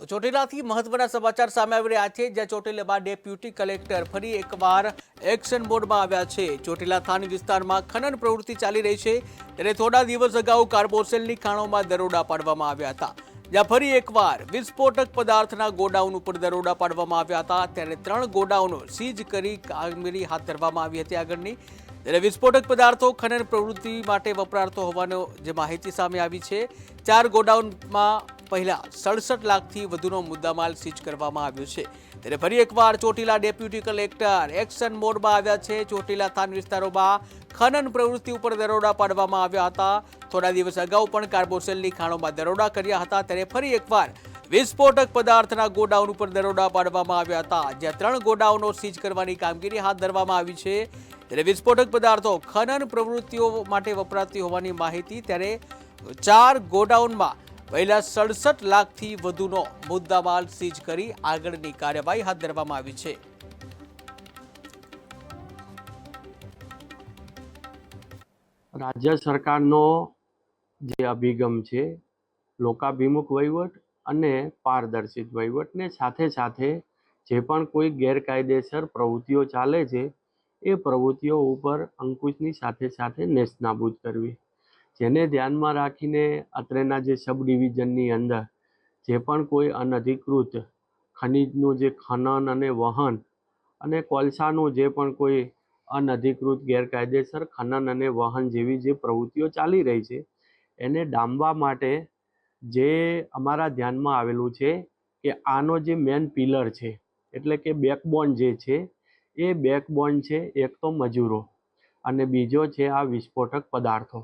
તો ચોટીલાથી મહત્વના સમાચાર સામે આવી રહ્યા છે, જ્યાં ચોટીલામાં ડેપ્યુટી કલેક્ટર ફરી એકવાર એક્શન બોર્ડમાં આવ્યા છે. ચોટીલા થાન વિસ્તારમાં ખનન પ્રવૃત્તિ ચાલી રહી છે, ત્યારે થોડા દિવસ અગાઉ કાર્બોસેલની ખાણોમાં દરોડા પાડવામાં આવ્યા હતા. જ્યાં ફરી એકવાર વિસ્ફોટક પદાર્થના ગોડાઉન ઉપર દરોડા પાડવામાં આવ્યા હતા, ત્યારે ત્રણ ગોડાઉનો સીઝ કરી કામગીરી હાથ ધરવામાં આવી હતી આગળની. ત્યારે વિસ્ફોટક પદાર્થો ખનન પ્રવૃત્તિ માટે વપરાતો હોવાનો જે માહિતી સામે આવી છે, ચાર ગોડાઉનમાં પહેલા સડસઠ લાખથી વધુનો મુદ્દામાલ સીઝ કરવામાં આવ્યો છે. ત્યારે ફરી એકવાર ચોટીલા ડેપ્યુટી કલેક્ટર એક્શન મોડમાં આવ્યા છે. ચોટીલા થાન વિસ્તારોમાં ખનન પ્રવૃત્તિ ઉપર દરોડા પાડવામાં આવ્યા હતા. થોડા દિવસ અગાઉ પણ કાર્બોસેલની ખાણોમાં દરોડા કર્યા હતા. ત્યારે ફરી એકવાર વિસ્ફોટક પદાર્થના ગોડાઉન ઉપર દરોડા પાડવામાં આવ્યા હતા. જ્યાં ત્રણ ગોડાઉનો સીઝ કરવાની કામગીરી હાથ ધરવામાં આવી છે. ત્યારે વિસ્ફોટક પદાર્થો ખનન પ્રવૃત્તિઓ માટે વપરાતી હોવાની માહિતી, ત્યારે ચાર ગોડાઉનમાં પહેલા સડસઠ લાખથી વધુનો મુદ્દામાલ સીઝ કરી આગળની કાર્યવાહી હાથ ધરવામાં આવી છે. રાજ્ય સરકારનો જે અભિગમ છે, લોકાભિમુખ વહીવટ અને પારદર્શિત વહીવટને સાથે સાથે જે પણ કોઈ ગેરકાયદેસર પ્રવૃત્તિઓ ચાલે છે, એ પ્રવૃત્તિઓ ઉપર અંકુશની સાથે સાથે નેસ્તનાબૂદ કરવી. જેને ધ્યાનમાં રાખીને અત્રેના જે સબ ડિવિઝનની અંદર જે પણ કોઈ અનધિકૃત ખનિજનું જે ખનન અને વહન અને કોલસાનું જે પણ કોઈ અનધિકૃત ગેરકાયદેસર ખનન અને વહન જેવી જે પ્રવૃત્તિઓ ચાલી રહી છે, એને ડામવા માટે જે અમારા ધ્યાનમાં આવેલું છે કે આનો જે મેન પિલર છે, એટલે કે બેકબોન જે છે, એ બેકબોન છે એક તો મજૂરો અને બીજો છે આ વિસ્ફોટક પદાર્થો.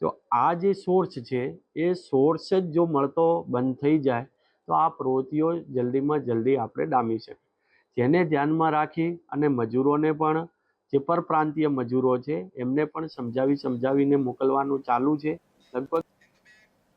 તો આ જે સોર્સ છે, એ સોર્સ જ જો મળતો બંધ થઈ જાય, તો આ પ્રવૃત્તિઓ જલ્દીમાં જલ્દી આપણે ડામી શકીએ. જેને ધ્યાનમાં રાખી અને મજૂરોને પણ, જે પરપ્રાંતીય મજૂરો છે, એમને પણ સમજાવી સમજાવીને મોકલવાનું ચાલુ છે. લગભગ